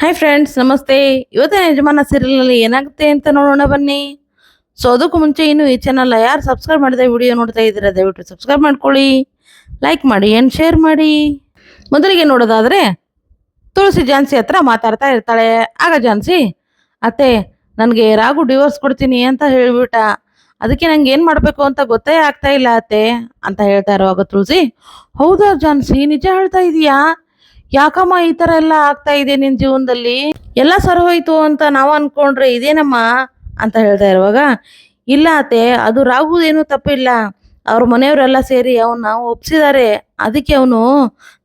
Hi friends ನಮಸ್ತೆ. ಇವತ್ತಿನ ಯಜಮಾನ ಸೀರಿಯಲಲ್ಲಿ ಏನಾಗುತ್ತೆ ಅಂತ ನೋಡೋಣ ಬನ್ನಿ. ಸೊ ಅದಕ್ಕೂ ಮುಂಚೆ ಇನ್ನು ಈ ಚಾನಲ್ ಯಾರು ಸಬ್ಸ್ಕ್ರೈಬ್ ಮಾಡಿದೆ ವಿಡಿಯೋ ನೋಡ್ತಾ ಇದ್ದೀರಾ, ದಯವಿಟ್ಟು ಸಬ್ಸ್ಕ್ರೈಬ್ ಮಾಡ್ಕೊಳ್ಳಿ ಲೈಕ್ ಮಾಡಿ ಏನು ಶೇರ್ ಮಾಡಿ. ಮೊದಲಿಗೆ ನೋಡೋದಾದ್ರೆ, ತುಳಸಿ ಜಾನ್ಸಿ ಹತ್ರ ಮಾತಾಡ್ತಾ ಇರ್ತಾಳೆ. ಆಗ ಜಾನ್ಸಿ, ಅತ್ತೆ, ನನಗೆ ರಾಗು ಡಿವೋರ್ಸ್ ಕೊಡ್ತೀನಿ ಅಂತ ಹೇಳ್ಬಿಟ್ಟ. ಅದಕ್ಕೆ ನಂಗೆ ಏನು ಮಾಡಬೇಕು ಅಂತ ಗೊತ್ತೇ ಆಗ್ತಾ ಇಲ್ಲ ಅತ್ತೆ, ಅಂತ ಹೇಳ್ತಾ ಇರುವಾಗ ತುಳಸಿ, ಹೌದಾ ಜಾನ್ಸಿ, ನಿಜ ಹೇಳ್ತಾ ಇದೀಯಾ? ಯಾಕಮ್ಮ ಈ ತರ ಎಲ್ಲ ಆಗ್ತಾ ಇದೆ ನಿನ್ ಜೀವನದಲ್ಲಿ? ಎಲ್ಲ ಹೋಯ್ತು ಅಂತ ನಾವು ಅನ್ಕೊಂಡ್ರೆ ಇದೇನಮ್ಮ ಅಂತ ಹೇಳ್ತಾ ಇರುವಾಗ, ಇಲ್ಲ ಅತ್ತೆ, ಅದು ರಾಗುವುದೇನು ತಪ್ಪಿಲ್ಲ. ಅವ್ರ ಮನೆಯವರೆಲ್ಲ ಸೇರಿ ಅವನ್ನ ಒಪ್ಸಿದ್ದಾರೆ ಅದಕ್ಕೆ ಅವನು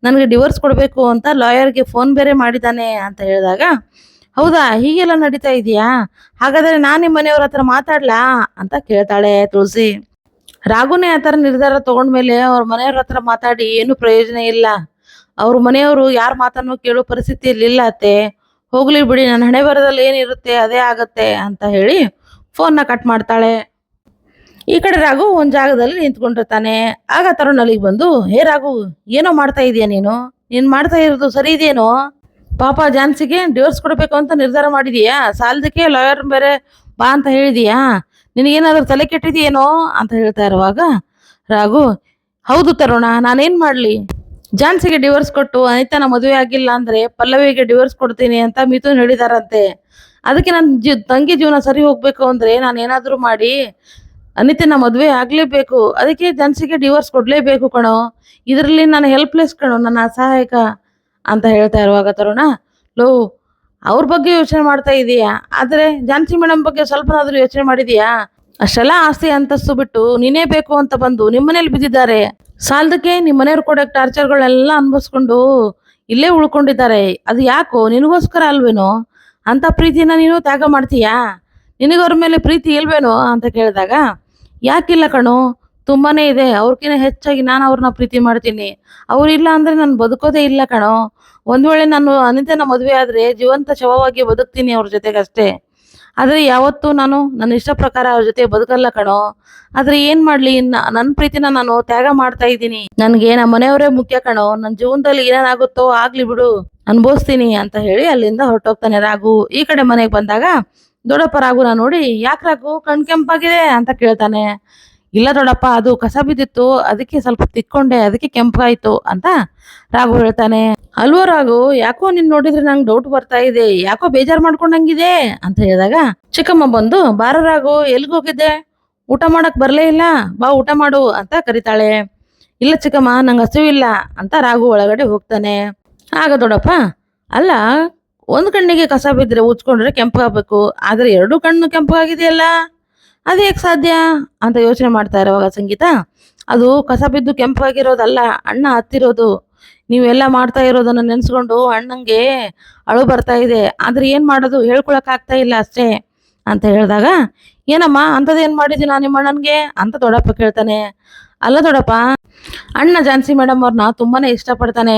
ನನಗೆ ಡಿವೋರ್ಸ್ ಕೊಡಬೇಕು ಅಂತ ಲಾಯರ್ಗೆ ಫೋನ್ ಬೇರೆ ಮಾಡಿದ್ದಾನೆ ಅಂತ ಹೇಳಿದಾಗ, ಹೌದಾ, ಹೀಗೆಲ್ಲ ನಡೀತಾ ಇದೆಯಾ? ಹಾಗಾದ್ರೆ ನಾನು ನಿಮ್ಮ ಮನೆಯವ್ರ ಹತ್ರ ಮಾತಾಡ್ಲಾ ಅಂತ ಕೇಳ್ತಾಳೆ ತುಳಸಿ. ರಾಗುನೇ ಆ ಥರ ನಿರ್ಧಾರ ತಗೊಂಡ್ಮೇಲೆ ಅವ್ರ ಮನೆಯವ್ರ ಹತ್ರ ಮಾತಾಡಿ ಏನು ಪ್ರಯೋಜನ ಇಲ್ಲ. ಅವ್ರ ಮನೆಯವರು ಯಾರ ಮಾತನ್ನು ಕೇಳೋ ಪರಿಸ್ಥಿತಿ ಇಲ್ಲ ಅತ್ತೆ. ಹೋಗ್ಲಿ ಬಿಡಿ ನನ್ನ ಹಣೆ ಬರದಲ್ಲಿ ಏನಿರುತ್ತೆ ಅದೇ ಆಗತ್ತೆ ಅಂತ ಹೇಳಿ ಫೋನ್ನ ಕಟ್ ಮಾಡ್ತಾಳೆ. ಈ ಕಡೆ ರಾಘು ಒಂದು ಜಾಗದಲ್ಲಿ ನಿಂತ್ಕೊಂಡಿರ್ತಾನೆ. ಆಗ ತರುಣ್ ಅಲ್ಲಿಗೆ ಬಂದು, ಹೇ ರಾಘು, ಏನೋ ಮಾಡ್ತಾ ಇದೀಯ ನೀನು? ನೀನು ಮಾಡ್ತಾ ಇರೋದು ಸರಿ ಇದೆಯೇನೋ ಪಾಪ ಜಾನ್ಸಿಗೆ ಡಿವೋರ್ಸ್ ಕೊಡಬೇಕು ಅಂತ ನಿರ್ಧಾರ ಮಾಡಿದೀಯಾ? ಸಾಲದಕ್ಕೆ ಲಾಯರ್ ಬೇರೆ ಬಾ ಅಂತ ಹೇಳಿದೀಯಾ? ನಿನಗೇನಾದ್ರೂ ತಲೆ ಕೆಟ್ಟಿದೆಯೇನೋ? ಅಂತ ಹೇಳ್ತಾ ಇರುವಾಗ, ರಾಘು, ಹೌದು ತರುಣ, ನಾನೇನು ಮಾಡ್ಲಿ? ಜಾನ್ಸಿಗೆ ಡಿವೋರ್ಸ್ ಕೊಟ್ಟು ಅನಿತಾನ ಮದುವೆ ಆಗಿಲ್ಲ ಅಂದ್ರೆ ಪಲ್ಲವಿಗೆ ಡಿವೋರ್ಸ್ ಕೊಡ್ತೀನಿ ಅಂತ ಮಿಥುನ್ ಹೇಳಿದಾರಂತೆ. ಅದಕ್ಕೆ ನನ್ನ ಜೀ, ತಂಗಿ ಜೀವನ ಸರಿ ಹೋಗ್ಬೇಕು ಅಂದ್ರೆ ನಾನು ಏನಾದ್ರೂ ಮಾಡಿ ಅನಿತನ ಮದುವೆ ಆಗ್ಲೇಬೇಕು. ಅದಕ್ಕೆ ಜಾನ್ಸಿಗೆ ಡಿವೋರ್ಸ್ ಕೊಡ್ಲೇಬೇಕು ಕಣೋ. ಇದರಲ್ಲಿ ನಾನು ಹೆಲ್ಪ್ಲೆಸ್ ಕಣೋ, ನನ್ನ ಅಸಹಾಯಕ ಅಂತ ಹೇಳ್ತಾ ಇರುವಾಗ ತರುಣ. ಲೋ, ಅವ್ರ ಬಗ್ಗೆ ಯೋಚನೆ ಮಾಡ್ತಾ ಇದೀಯಾ? ಆದ್ರೆ ಜಾನ್ಸಿ ಮೇಡಮ್ ಬಗ್ಗೆ ಸ್ವಲ್ಪನಾದ್ರೂ ಯೋಚನೆ ಮಾಡಿದೀಯಾ? ಅಷ್ಟೆಲ್ಲ ಆಸ್ತಿ ಅಂತಸ್ತು ಬಿಟ್ಟು ನೀನೇ ಬೇಕು ಅಂತ ಬಂದು ನಿಮ್ಮನೇಲಿ ಬಿದ್ದಿದ್ದಾರೆ. ಸಾಲದಕ್ಕೆ ನಿಮ್ಮ ಮನೆಯವ್ರು ಕೊಡೋಕೆ ಟಾರ್ಚರ್ಗಳನ್ನೆಲ್ಲ ಅನ್ಭವಿಸ್ಕೊಂಡು ಇಲ್ಲೇ ಉಳ್ಕೊಂಡಿದ್ದಾರೆ. ಅದು ಯಾಕೋ ನಿನಗೋಸ್ಕರ ಅಲ್ವೇನೋ? ಅಂತ ಪ್ರೀತಿನ ನೀನು ತ್ಯಾಗ ಮಾಡ್ತೀಯಾ? ನಿನಗವ್ರ ಮೇಲೆ ಪ್ರೀತಿ ಇಲ್ವೇನೋ ಅಂತ ಕೇಳಿದಾಗ, ಯಾಕಿಲ್ಲ ಕಣು, ತುಂಬಾನೇ ಇದೆ. ಅವ್ರಕಿನ್ನ ಹೆಚ್ಚಾಗಿ ನಾನು ಅವ್ರನ್ನ ಪ್ರೀತಿ ಮಾಡ್ತೀನಿ. ಅವರಿಲ್ಲ ಅಂದ್ರೆ ನಾನು ಬದುಕೋದೇ ಇಲ್ಲ ಕಣೋ. ಒಂದು ವೇಳೆ ನಾನು ಅನಿತನ ಮದುವೆ ಆದರೆ ಜೀವಂತ ಶವವಾಗಿ ಬದುಕ್ತೀನಿ ಅವ್ರ ಜೊತೆಗೆ ಅಷ್ಟೇ ಆದ್ರೆ ಯಾವತ್ತೂ ನಾನು ನನ್ನ ಇಷ್ಟ ಪ್ರಕಾರ ಅವ್ರ ಜೊತೆ ಬದುಕಲ್ಲ ಕಣೋ. ಆದ್ರೆ ಏನ್ ಮಾಡ್ಲಿ ನನ್ನ ನನ್ ಪ್ರೀತಿನ ನಾನು ತ್ಯಾಗ ಮಾಡ್ತಾ ಇದ್ದೀನಿ. ನನಗೆ ನಮ್ಮ ಮನೆಯವರೇ ಮುಖ್ಯ ಕಣೋ. ನನ್ನ ಜೀವನದಲ್ಲಿ ಏನೇನಾಗುತ್ತೋ ಆಗ್ಲಿ ಬಿಡು. ಅನುಭವಿಸ್ತೀನಿ ಅಂತ ಹೇಳಿ ಅಲ್ಲಿಂದ ಹೊರಟೋಗ್ತಾನೆ ರಾಘು. ಈ ಕಡೆ ಮನೆಗೆ ಬಂದಾಗ, ದೊಡ್ಡಪ್ಪ ರಾಘುನ ನೋಡಿ, ಯಾಕೆ ರಾಘು ಕಣ್ ಕೆಂಪಾಗಿದೆ? ಅಂತ ಕೇಳ್ತಾನೆ. ಇಲ್ಲ ದೊಡ್ಡಪ್ಪ ಅದು ಕಸ ಬಿದ್ದಿತ್ತು, ಅದಕ್ಕೆ ಸ್ವಲ್ಪ ತಿಕ್ಕೊಂಡೆ, ಅದಕ್ಕೆ ಕೆಂಪಾಯ್ತು ಅಂತ ರಾಘು ಹೇಳ್ತಾನೆ. ಅಲ್ವೋ ರಾಘು, ಯಾಕೋ ನಿನ್ ನೋಡಿದ್ರೆ ನಂಗೆ ಡೌಟ್ ಬರ್ತಾ ಇದೆ, ಯಾಕೋ ಬೇಜಾರ್ ಮಾಡ್ಕೊಂಡಂಗಿದೆ ಅಂತ ಹೇಳಿದಾಗ ಚಿಕ್ಕಮ್ಮ ಬಂದು, ಬಾರ ರಾಘು, ಎಲ್ಗ್ ಹೋಗಿದ್ದೆ? ಊಟ ಮಾಡಕ್ ಬರಲೇ ಇಲ್ಲ, ಬಾ ಊಟ ಮಾಡು ಅಂತ ಕರಿತಾಳೆ. ಇಲ್ಲ ಚಿಕ್ಕಮ್ಮ, ನಂಗೆ ಹಸಿವಿಲ್ಲ ಅಂತ ರಾಘು ಒಳಗಡೆ ಹೋಗ್ತಾನೆ. ಆಗ ದೊಡ್ಡಪ್ಪ ಅಲ್ಲ, ಒಂದ್ ಕಣ್ಣಿಗೆ ಕಸ ಬಿದ್ದರೆ ಉಚ್ಕೊಂಡ್ರೆ ಕೆಂಪಾಗಬೇಕು, ಆದ್ರೆ ಎರಡು ಕಣ್ಣು ಕೆಂಪಾಗಿದೆಯಲ್ಲ? ಅದು ಹೇಗೆ ಸಾಧ್ಯ ಅಂತ ಯೋಚನೆ ಮಾಡ್ತಾ ಇರೋವಾಗ ಸಂಗೀತ? ಅದು ಕಸ ಬಿದ್ದು ಕೆಂಪಾಗಿರೋದಲ್ಲ, ಅಣ್ಣ ಹತ್ತಿರೋದು. ನೀವೆಲ್ಲ ಮಾಡ್ತಾ ಇರೋದನ್ನ ನೆನೆಸ್ಕೊಂಡು ಅಣ್ಣಂಗೆ ಅಳು ಬರ್ತಾ ಇದೆ. ಆದ್ರೆ ಏನು ಮಾಡೋದು? ಹೇಳ್ಕೊಳಕ್ ಆಗ್ತಾ ಇಲ್ಲ ಅಷ್ಟೇ ಅಂತ ಹೇಳಿದಾಗ, ಏನಮ್ಮ ಅಂಥದ್ದೇನು ಮಾಡಿದ್ದೀನಿ ನಾನು ನಿಮ್ಮ ಅಣ್ಣನಿಗೆ? ಅಂತ ದೊಡ್ಡಪ್ಪ ಕೇಳ್ತಾನೆ. ಅಲ್ಲ ದೊಡ್ಡಪ್ಪ, ಅಣ್ಣ ಜಾನ್ಸಿ ಮೇಡಮ್ ಅವ್ರನ್ನ ತುಂಬಾನೇ ಇಷ್ಟಪಡ್ತಾನೆ.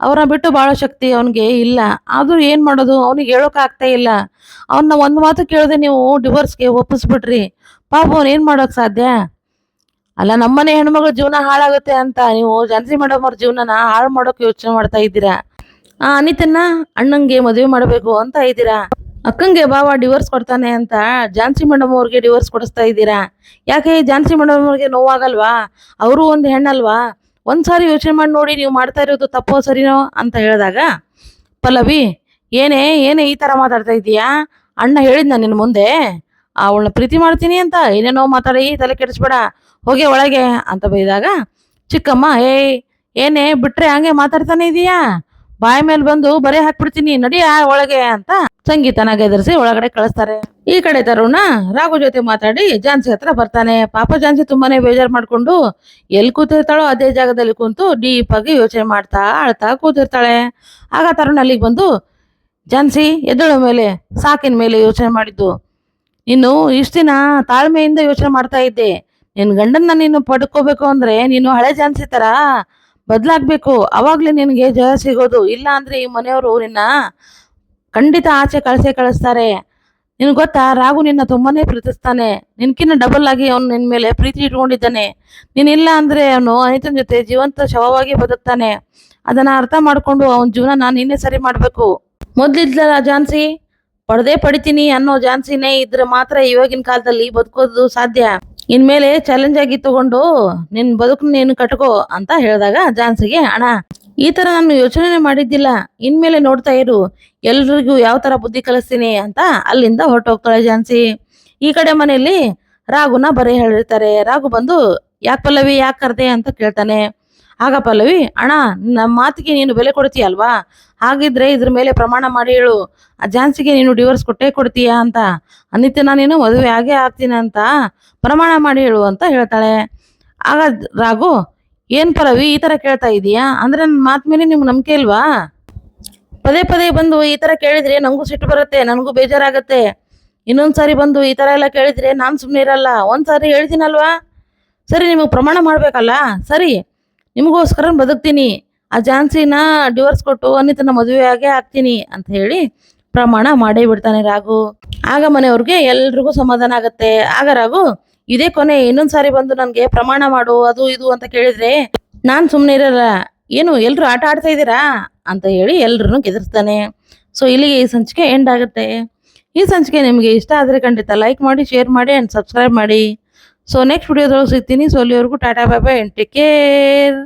ಅವ್ರನ್ನ ಬಿಟ್ಟು ಭಾಳ ಶಕ್ತಿ ಅವನಿಗೆ ಇಲ್ಲ. ಆದರೂ ಏನು ಮಾಡೋದು? ಅವ್ನಿಗೆ ಹೇಳೋಕ್ ಆಗ್ತಾ ಇಲ್ಲ. ಅವನ್ನ ಒಂದು ಮಾತು ಕೇಳದೆ ನೀವು ಡಿವೋರ್ಸ್ಗೆ ಒಪ್ಪಿಸ್ಬಿಟ್ರಿ. ಪಾಪ ಏನು ಏನ್ ಮಾಡೋಕ್ ಸಾಧ್ಯ? ಅಲ್ಲ, ನಮ್ಮನೆ ಹೆಣ್ಮಗಳ ಜೀವನ ಹಾಳಾಗುತ್ತೆ ಅಂತ ನೀವು ಜಾನ್ಸಿ ಮೇಡಮ್ ಅವ್ರ ಜೀವನನ ಹಾಳು ಮಾಡೋಕೆ ಯೋಚನೆ ಮಾಡ್ತಾ ಇದ್ದೀರಾ? ಆ, ಅನಿತನ್ನ ಅಣ್ಣಂಗೆ ಮದುವೆ ಮಾಡಬೇಕು ಅಂತ ಇದ್ದೀರಾ? ಅಕ್ಕಂಗೆ ಬಾವ ಡಿವೋರ್ಸ್ ಕೊಡ್ತಾನೆ ಅಂತ ಜಾನ್ಸಿ ಮೇಡಮ್ ಅವ್ರಿಗೆ ಡಿವೋರ್ಸ್ ಕೊಡಿಸ್ತಾ ಇದ್ದೀರಾ? ಯಾಕೆ ಜಾನ್ಸಿ ಮೇಡಮ್ ಅವ್ರಿಗೆ ನೋವಾಗಲ್ವಾ? ಅವರು ಒಂದು ಹೆಣ್ಣಲ್ವಾ? ಒಂದ್ಸಾರಿ ಯೋಚನೆ ಮಾಡಿ ನೋಡಿ ನೀವು ಮಾಡ್ತಾ ಇರೋದು ತಪ್ಪೋ ಸರಿನೋ ಅಂತ ಹೇಳಿದಾಗ, ಪಲ್ಲವಿ, ಏನೇ ಏನೇ ಈ ಥರ ಮಾತಾಡ್ತಾ ಇದ್ದೀಯಾ ಅಣ್ಣ ಹೇಳಿದ್ನ ನಿನ್ನ ಮುಂದೆ? ಅವಳನ್ನ ಪ್ರೀತಿ ಮಾಡ್ತೀನಿ ಅಂತ ಏನೇನೋ ಮಾತಾಡಿ, ತಲೆ ಕೆಡಿಸ್ಬೇಡ, ಹೋಗಿ ಒಳಗೆ ಅಂತ ಬೈದಾಗ, ಚಿಕ್ಕಮ್ಮ ಏಯ್ ಏನೇ, ಬಿಟ್ರೆ ಹಂಗೆ ಮಾತಾಡ್ತಾನೆ ಇದೀಯಾ? ಬಾಯಿ ಮೇಲೆ ಬಂದು ಬರೆ ಹಾಕ್ಬಿಡ್ತೀನಿ, ನಡಿಯ ಒಳಗೆ ಅಂತ ಸಂಗೀತನ ಎದುರಿಸಿ ಒಳಗಡೆ ಕಳಿಸ್ತಾರೆ. ಈ ಕಡೆ ತರುಣ ರಾಘು ಜೊತೆ ಮಾತಾಡಿ ಜಾನ್ಸಿ ಹತ್ರ ಬರ್ತಾನೆ. ಪಾಪ ಜಾನ್ಸಿ ತುಂಬಾನೇ ಬೇಜಾರ್ ಮಾಡ್ಕೊಂಡು ಎಲ್ಲಿ ಕೂತಿರ್ತಾಳೋ ಅದೇ ಜಾಗದಲ್ಲಿ ಕುಂತು ಡೀಪ್ ಆಗಿ ಯೋಚನೆ ಮಾಡ್ತಾ ಅಳ್ತಾ ಕೂತಿರ್ತಾಳೆ. ಆಗ ತರುಣ ಅಲ್ಲಿಗೆ ಬಂದು, ಜಾನ್ಸಿ, ಎದ್ದಳ ಮೇಲೆ, ಸಾಕಿನ ಮೇಲೆ ಯೋಚನೆ ಮಾಡಿದ್ದು. ನೀನು ಇಷ್ಟು ದಿನ ತಾಳ್ಮೆಯಿಂದ ಯೋಚನೆ ಮಾಡ್ತಾ ಇದ್ದೆ. ನಿನ್ ಗಂಡನ್ನ ನೀನು ಪಡ್ಕೋಬೇಕು ಅಂದ್ರೆ ನೀನು ಹಳೆ ಜಾನ್ಸಿ ತರ ಬದಲಾಗಬೇಕು. ಅವಾಗಲೇ ನಿನಗೆ ಜಯ ಸಿಗೋದು. ಇಲ್ಲ ಅಂದ್ರೆ ಈ ಮನೆಯವರು ನಿನ್ನ ಖಂಡಿತ ಆಚೆ ಕಳಿಸೇ ಕಳಿಸ್ತಾರೆ. ನಿನ್ ಗೊತ್ತಾ? ರಾಘು ನಿನ್ನ ತುಂಬಾನೇ ಪ್ರೀತಿಸ್ತಾನೆ. ನಿನ್ಕಿನ್ನ ಡಬಲ್ ಆಗಿ ಅವನು ನಿನ್ ಮೇಲೆ ಪ್ರೀತಿ ಇಟ್ಕೊಂಡಿದ್ದಾನೆ. ನೀನ್ ಇಲ್ಲ ಅಂದ್ರೆ ಅವನು ಅನಿತನ ಜೊತೆ ಜೀವಂತ ಶವವಾಗಿ ಬದುಕ್ತಾನೆ. ಅದನ್ನ ಅರ್ಥ ಮಾಡ್ಕೊಂಡು ಅವನ ಜೀವನ ನಾನು ನಿನ್ನೆ ಸರಿ ಮಾಡಬೇಕು. ಮೊದ್ಲಿದ್ಲ ಝಾನ್ಸಿ ಪಡೆದೇ ಪಡಿತೀನಿ ಅನ್ನೋ ಜಾನ್ಸಿನೇ ಇದ್ರೆ ಮಾತ್ರ ಇವಾಗಿನ ಕಾಲದಲ್ಲಿ ಬದುಕೋದು ಸಾಧ್ಯ. ಇನ್ಮೇಲೆ ಚಾಲೆಂಜ್ ಆಗಿ ತಗೊಂಡು ನಿನ್ ಬದುಕು ನೀನು ಕಟ್ಕೋ ಅಂತ ಹೇಳಿದಾಗ ಜಾನ್ಸಿಗೆ, ಅಣ್ಣ, ಈ ತರ ನಾನು ಯೋಚನೆ ಮಾಡಿದ್ದಿಲ್ಲ. ಇನ್ಮೇಲೆ ನೋಡ್ತಾ ಇರು. ಎಲ್ರಿಗೂ ಯಾವ ತರ ಬುದ್ಧಿ ಕಲಿಸ್ತೀನಿ ಅಂತ ಅಲ್ಲಿಂದ ಹೊರಟೋಗ್ತಾಳೆ ಜಾನ್ಸಿ. ಈ ಕಡೆ ಮನೆಯಲ್ಲಿ ರಾಗುನ ಬರೀ ಹೇಳಿರ್ತಾರೆ. ರಾಗು ಬಂದು, ಯಾಕೆ ಪಲ್ಲವಿ, ಯಾಕೆ ಕರ್ದೆ? ಅಂತ ಕೇಳ್ತಾನೆ. ಆಗ ಪಲ್ಲವಿ, ಅಣ್ಣ ನಮ್ಮ ಮಾತಿಗೆ ನೀನು ಬೆಲೆ ಕೊಡ್ತೀಯಲ್ವಾ? ಹಾಗಿದ್ರೆ ಇದ್ರ ಮೇಲೆ ಪ್ರಮಾಣ ಮಾಡಿ ಹೇಳು. ಆ ಝಾನ್ಸಿಗೆ ನೀನು ಡಿವೋರ್ಸ್ ಕೊಟ್ಟೇ ಕೊಡ್ತೀಯಾ ಅಂತ. ಅನಿತ್ಯನ ನಾನೇನು ಮದುವೆ ಆಗೇ ಆಗ್ತೀನಿ ಅಂತ ಪ್ರಮಾಣ ಮಾಡಿ ಹೇಳು ಅಂತ ಹೇಳ್ತಾಳೆ. ಆಗ ರಾಘು, ಏನ್ ಪಲ್ಲವಿ, ಈ ತರ ಕೇಳ್ತಾ ಇದೀಯಾ? ಅಂದ್ರೆ ನನ್ನ ಮಾತು ಮೇಲೆ ನಿಮ್ಗೆ ನಂಬಿಕೆ ಇಲ್ವಾ? ಪದೇ ಪದೇ ಬಂದು ಈ ತರ ಕೇಳಿದ್ರೆ ನನಗೂ ಸಿಟ್ಟು ಬರುತ್ತೆ, ನನಗೂ ಬೇಜಾರಾಗತ್ತೆ. ಇನ್ನೊಂದು ಸಾರಿ ಬಂದು ಈ ತರ ಎಲ್ಲ ಕೇಳಿದ್ರೆ ನಾನು ಸುಮ್ಮನೆ ಇರಲ್ಲ. ಒಂದ್ ಸಾರಿ ಹೇಳ್ತೀನಲ್ವಾ? ಸರಿ, ನಿಮಗೆ ಪ್ರಮಾಣ ಮಾಡ್ಬೇಕಲ್ಲ? ಸರಿ ನಿಮಗೋಸ್ಕರ ಬದುಕ್ತೀನಿ. ಆ ಝಾನ್ಸಿನ ಡಿವೋರ್ಸ್ ಕೊಟ್ಟು ಅನಿತನ ಆಗೇ ಆಗ್ತೀನಿ ಅಂತ ಹೇಳಿ ಪ್ರಮಾಣ ಮಾಡೇ ಬಿಡ್ತಾನೆ ರಾಘು. ಆಗ ಮನೆಯವ್ರಿಗೆ ಎಲ್ರಿಗೂ ಸಮಾಧಾನ ಆಗತ್ತೆ. ಆಗ ರಾಘು, ಇದೇ ಕೊನೆ, ಇನ್ನೊಂದ್ ಸಾರಿ ಬಂದು ನನ್ಗೆ ಪ್ರಮಾಣ ಮಾಡು, ಅದು ಇದು ಅಂತ ಕೇಳಿದ್ರೆ ನಾನ್ ಸುಮ್ಮನೆ ಇರಲ್ಲ. ಏನು, ಎಲ್ರು ಆಟ ಆಡ್ತಾ ಇದ್ದೀರಾ? ಅಂತ ಹೇಳಿ ಎಲ್ರನ್ನೂ ಗೆದರ್ತಾನೆ ಸೊ ಇಲ್ಲಿಗೆ ಈ ಸಂಚಿಕೆ ಎಂಡ್ ಆಗುತ್ತೆ. ಈ ಸಂಚಿಕೆ ನಿಮಗೆ ಇಷ್ಟ ಆದರೆ ಖಂಡಿತ ಲೈಕ್ ಮಾಡಿ ಶೇರ್ ಮಾಡಿ ಆ್ಯಂಡ್ ಸಬ್ಸ್ಕ್ರೈಬ್ ಮಾಡಿ. ಸೊ ನೆಕ್ಸ್ಟ್ ವಿಡಿಯೋದೊಳಗೆ ಸಿಗ್ತೀನಿ ಸೊ ಅಲ್ಲಿವರೆಗೂ Tata bye bye take care